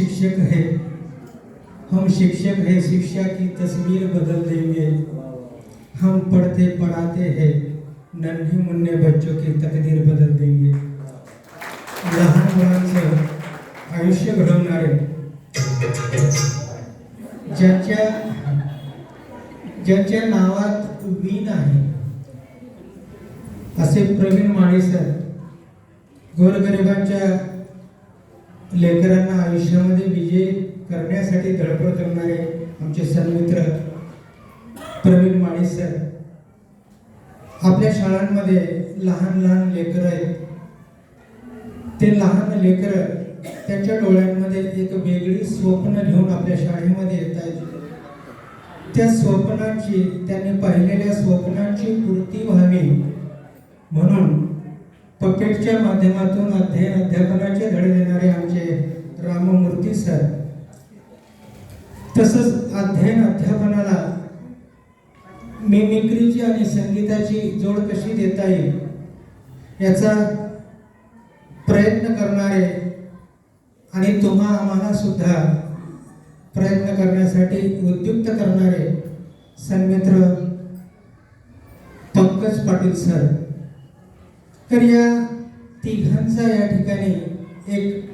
शिक्षक है। हम शिक्षक है, शिक्षा की तस्वीर बदल देंगे। हम पढ़ते पढ़ाते हैं, नन्हे मुन्ने बच्चों की तकदीर बदल देंगे। आयुष्य ज्याच्या ज्याच्या नावात वीण आहे असे प्रवीण माळी सर, गोरगरिबांच्या लेकरांना आयुष्यामध्ये विजय करण्यासाठी धडपड करणारे आमचे सन्मित्र प्रवीण माळी सर. आपल्या शाळांमध्ये लहान लहान लेकरं आहेत. ते लहान लेकरं त्यांच्या डोळ्यांमध्ये एक वेगळी स्वप्न घेऊन आपल्या शाळेमध्ये येत आहेत. त्या स्वप्नाची त्यांनी पाहिलेल्या स्वप्नाची पूर्ती व्हावी म्हणून पपेटच्या माध्यमातून अध्ययन अध्यापनाचे धडे देणारे आमचे राममूर्ती सर. तसंच अध्ययन अध्यापनाला मिमिक्रीची आणि संगीताची जोड कशी देता येईल याचा प्रयत्न करणारे आणि तुम्हा आम्हाला सुद्धा प्रयत्न करण्यासाठी उद्युक्त करणारे सन्मित्र पंकज पाटील सर. तर या तिघांचा या ठिकाणी एक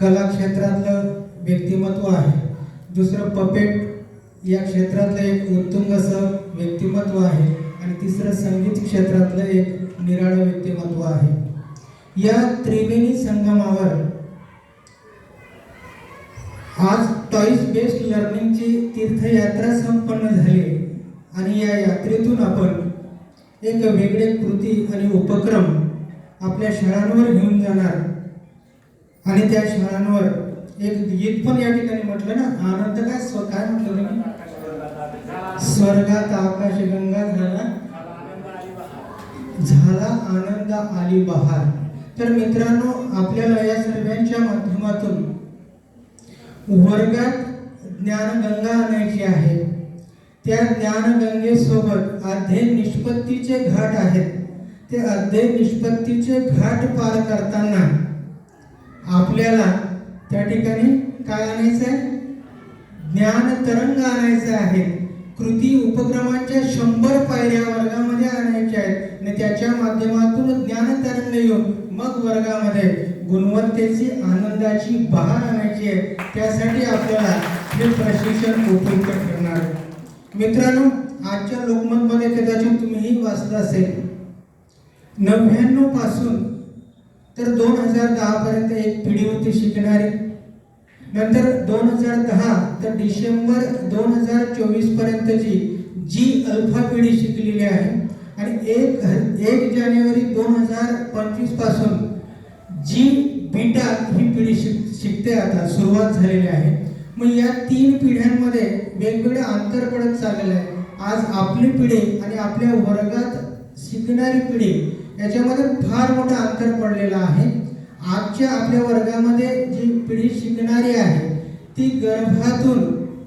कला क्षेत्रातलं व्यक्तिमत्व आहे. दुसरं पपेट या क्षेत्रातलं एक उत्तुंग असं व्यक्तिमत्व आहे आणि तिसरं संगीत क्षेत्रातलं एक निराळं व्यक्तिमत्व आहे. या त्रिवेणी संगमावर आज टॉईस बेस्ड लर्निंगची तीर्थयात्रा संपन्न झाली आणि या यात्रेतून आपण एक वेगळे कृती आणि उपक्रम आपल्या शाळांवर घेऊन जाणार. आणि त्या शाळांवर एक गीत पण या ठिकाणी म्हटलं ना आनंद काय? स्व काय म्हटलं स्वर्गात आकाश गंगा झाला. झाला आनंद आली बहार. तर मित्रांनो आपल्याला या सर्वांच्या माध्यमातून वर्गात ज्ञानगंगा आणायची आहे. त्या ज्ञानगंगेसोबत अध्ययन निष्पत्तीचे घाट आहेत. ते अध्ययन निष्पत्तीचे घाट पार करताना आपल्याला त्या ठिकाणी काय आणायचं आहे? ज्ञान तरंग आणायचं आहे. कृती उपक्रमांच्या शंभर पायऱ्या वर्गामध्ये आणायच्या आहेत. आणि त्याच्या माध्यमातून ज्ञान तरंग येऊन मग वर्गामध्ये गुणवत्तेची आनंदाची बहार आणायची आहे. त्यासाठी आपल्याला हे प्रशिक्षण उपयुक्त ठरणार आहे. मित्रांनो आजच्या लोकमतमध्ये कदाचित तुम्हीही वाचलं असेल. नव्याण्णवपासून तर दोन हजार दहा पर्यंत एक पिढी होती शिकणारी. नंतर दोन हजार दहा तर डिसेंबर दोन हजार चोवीस पर्यंतची जी अल्फा पिढी शिकलेली आहे आणि एक एक जानेवारी दोन हजार पंचवीसपासून जी बीटा ही पिढी शिक शिकते आता सुरुवात झालेली आहे. मग या तीन पिढ्यांमध्ये वेगवेगळं अंतर पडत चाललेलं आहे. आज आपली पिढी आणि आपल्या वर्गात शिकणारी पिढी याच्यामध्ये फार मोठं अंतर पडलेलं आहे. आजच्या आपल्या वर्गामध्ये जी पिढी शिकणारी आहे ती गर्भातून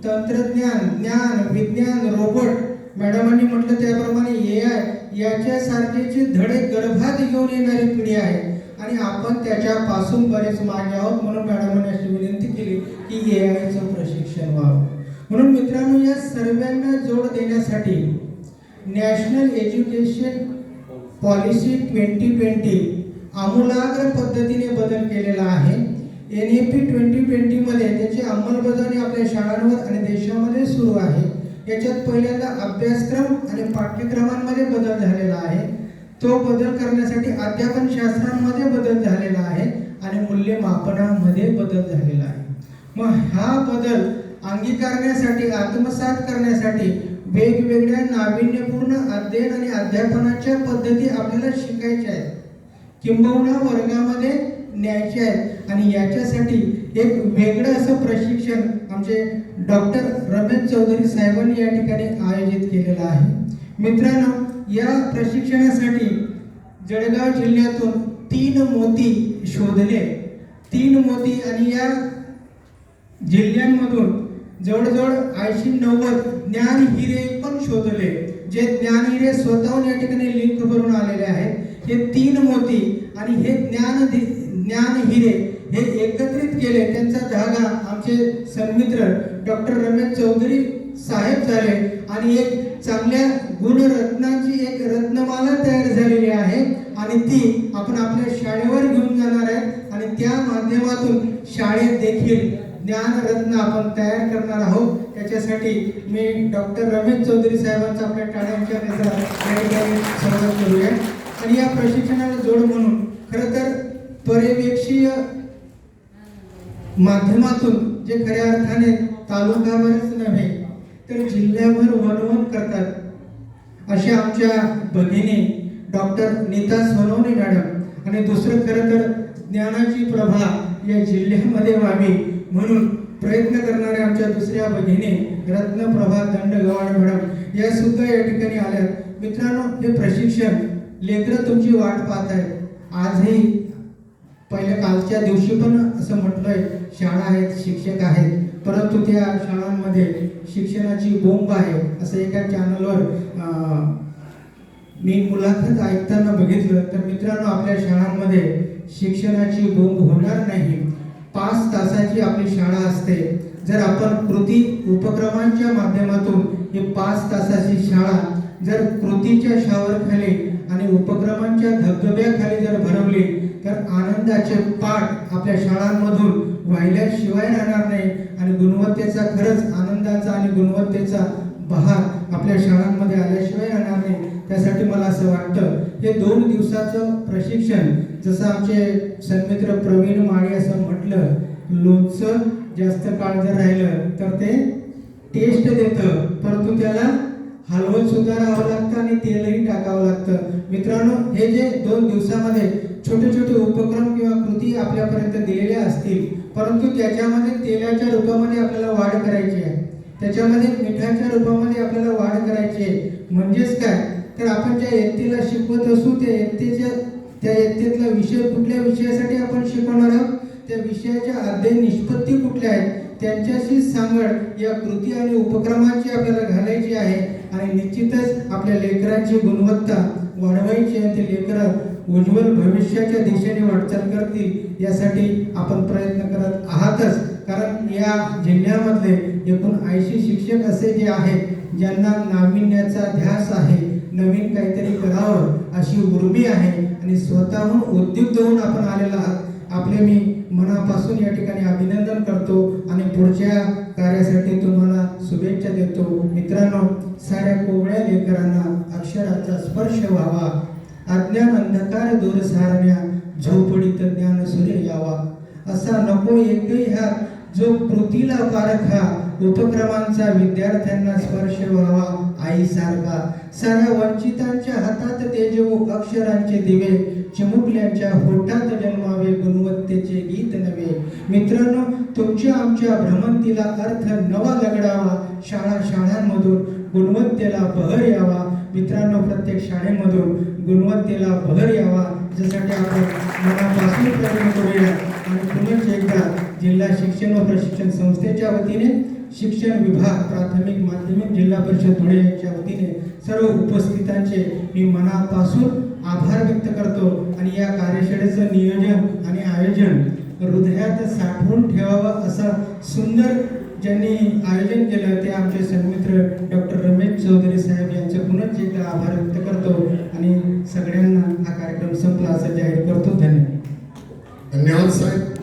तंत्रज्ञान ज्ञान विज्ञान रोबोट मॅडमांनी म्हटलं त्याप्रमाणे ए आय याच्यासारखेचे धडे गर्भात घेऊन येणारी पिढी आहे आणि आपण त्याच्यापासून बरेच मागे आहोत म्हणून मॅडमांनी अशी विनंती केली की ए आयचं प्रशिक्षण व्हावं. म्हणून मित्रांनो या सर्वांना जोड देण्यासाठी national education policy twenty twenty आमूलाग्र पद्धतीने बदल केलेला आहे. एन ए पी ट्वेंटी ट्वेंटीमध्ये त्याची अंमलबजावणी आपल्या शाळांवर आणि देशामध्ये सुरू आहे. याच्यात पहिल्यांदा अभ्यासक्रम आणि पाठ्यक्रमांमध्ये बदल झालेला आहे. तो बदल करण्यासाठी अध्यापन शास्त्रांमध्ये बदल झालेला आहे आणि मूल्यमापनामध्ये बदल झालेला आहे. मग हा बदल अंगीकारण्यासाठी आत्मसात करण्यासाठी वेगवेगळ्या नाविन्यपूर्ण अध्ययन आणि अध्यापनाच्या पद्धती आपल्याला शिकायच्या आहेत. किंबहुना वर्गामध्ये न्यायचे आहेत आणि याच्यासाठी एक वेगळं असं प्रशिक्षण आमचे डॉक्टर रमेश चौधरी साहेबांनी या ठिकाणी आयोजित केलेलं आहे. मित्रांनो या प्रशिक्षणासाठी जळगाव जिल्ह्यातून तीन मोती शोधले. तीन मोती आणि या जिल्ह्यांमधून जवळजवळ ऐंशी नव्वद ज्ञान हिरे पण शोधले. जे ज्ञान हिरे स्वतःहून या ठिकाणी लिंक करून आलेले आहेत. हे तीन मोती आणि हे ज्ञान ज्ञान हिरे हे एकत्रित केले. त्यांचा धागा आमचे सन्मित्र डॉक्टर रमेश चौधरी साहेब झाले. आणि एक चांगल्या गुणरत्नाची एक रत्नमाला तयार झालेली आहे. आणि ती आपण आपल्या शाळेवर घेऊन जाणार आहे. आणि त्या माध्यमातून शाळेत देखील ज्ञानरत्न आपण तयार करणार आहोत. त्याच्यासाठी मी डॉक्टर रमेश चौधरी साहेबांचा आपल्या टाळ्यांच्या ठिकाणी स्वागत करूया. आणि या प्रशिक्षणाला जोड म्हणून खरं तर पर्यवेक्षीय माध्यमातून जे खऱ्या अर्थाने तालुक्यावरच नव्हे तर जिल्ह्याभर वनवन करतात. अशा आमच्या भगिनी डॉक्टर नीता सोनवणे मॅडम आणि दुसरं खरं तर ज्ञानाची प्रभा या जिल्ह्यामध्ये व्हावी म्हणून प्रयत्न करणाऱ्या आमच्या दुसऱ्या भगिनी रत्नप्रभा दंडगवाड मॅडम या सुद्धा या ठिकाणी आल्यात. मित्रांनो हे प्रशिक्षण लेकरं तुमची वाट पाहत आहे आजही पहिल्या कालच्या दिवशी पण असं म्हटलंय शाळा आहेत शिक्षक आहेत. परंतु त्या शाळांमध्ये शिक्षणाची बोंब आहे असं एका चॅनलवर मी मुलाखत ऐकताना बघितलं. तर मित्रांनो आपल्या शाळांमध्ये शिक्षणाची बोंब होणार नाही. पाच तासाची आपली शाळा असते. जर आपण कृती उपक्रमांच्या माध्यमातून ही पाच तासाची शाळा जर कृतीच्या शावरखाली आणि उपक्रमांच्या धबधब्याखाली जर भरवली तर आनंदाचे पाठ आपल्या शाळांमधून वाहिल्याशिवाय राहणार नाही. आणि गुणवत्तेचा खरंच आनंदाचा आणि गुणवत्तेचा बहार आपल्या शाळांमध्ये आल्याशिवाय राहणार नाही. त्यासाठी मला असं वाटतं हे दोन दिवसाचं प्रशिक्षण जसं आमचे सन्मित्र प्रवीण माळी असं म्हटलं लोणचं जास्त काळ जर राहिलं तर ते टेस्ट देतं. परंतु त्याला हलवत सुद्धा राहावं लागतं आणि तेलही टाकावं लागतं. मित्रांनो हे जे दोन दिवसामध्ये छोटे छोटे उपक्रम किंवा कृती आपल्यापर्यंत दिलेल्या असतील परंतु त्याच्यामध्ये तेलाच्या रूपामध्ये आपल्याला वाढ करायची आहे. त्याच्यामध्ये मिठाच्या रूपामध्ये आपल्याला वाढ करायची आहे. म्हणजेच काय? तर आपण ज्या इयत्तेला शिकवत असू त्या इयत्तेच्या त्या इयत्तेतला विषय कुठल्या विषयासाठी आपण शिकवणार आहोत? त्या विषयाच्या अध्ययन निष्पत्ती कुठल्या आहेत? त्यांच्याशी सांगड या कृती आणि उपक्रमाची आपल्याला घालायची आहे. आणि निश्चितच आपल्या लेकरांची गुणवत्ता वाढवायची आहे. ते लेकरं उज्ज्वल भविष्याच्या दिशेने वाटचाल करतील यासाठी आपण प्रयत्न करत आहातच. कारण या जिल्ह्यामधले एकूण ऐंशी शिक्षक असे जे आहेत ज्यांना नाविन्याचा ध्यास आहे नवीन काहीतरी करावं अशी उर्मी आहे आणि स्वतःहून उद्युक्त होऊन आपण आलेला आहात आपले मी मनापासून या ठिकाणी अभिनंदन करतो आणि पुढच्या कार्यासाठी तुम्हाला शुभेच्छा देतो. मित्रांनो साऱ्या कोवळ्या लेकरांना अक्षराचा स्पर्श व्हावा. अज्ञान अंधकार दूर सारण्या झोपडीत ज्ञान सूर्य यावा. असा नको एकही ह्या जो कृतीला पारखा उपक्रमांचा विद्यार्थ्यांना स्पर्श व्हावा आईसारखा. साऱ्या वंचितांच्या हातात तेजवू अक्षरांचे दिवे. चिमुकल्यांच्या होठात जन्मावे गुणवत्तेचे गीत नवे. मित्रांनो तुमच्या आमच्या भ्रमंतीला अर्थ नवा लगडावा. शाळा शाळांमधून गुणवत्तेला बहर यावा. मित्रांनो प्रत्येक शाळेमधून गुणवत्तेला भर यावा. यासाठी आपण मनापासून प्रयत्न करूया. आणि पुनश्च एकदा जिल्हा शिक्षण व प्रशिक्षण संस्थेच्या वतीने शिक्षण विभाग प्राथमिक माध्यमिक जिल्हा परिषद धुळे यांच्या वतीने सर्व उपस्थितांचे मी मनापासून आभार व्यक्त करतो. आणि या कार्यशाळेचं नियोजन आणि आयोजन हृदयात साठवून ठेवावं असं सुंदर ज्यांनी आयोजन केलं ते आमचे सन्मित्र डॉक्टर रमेश चौधरी साहेब यांचे पुनर्च एकदा आभार व्यक्त करतो आणि सगळ्यांना हा कार्यक्रम संपला असं जाहीर करतो. धन्यवाद. धन्यवाद साहेब.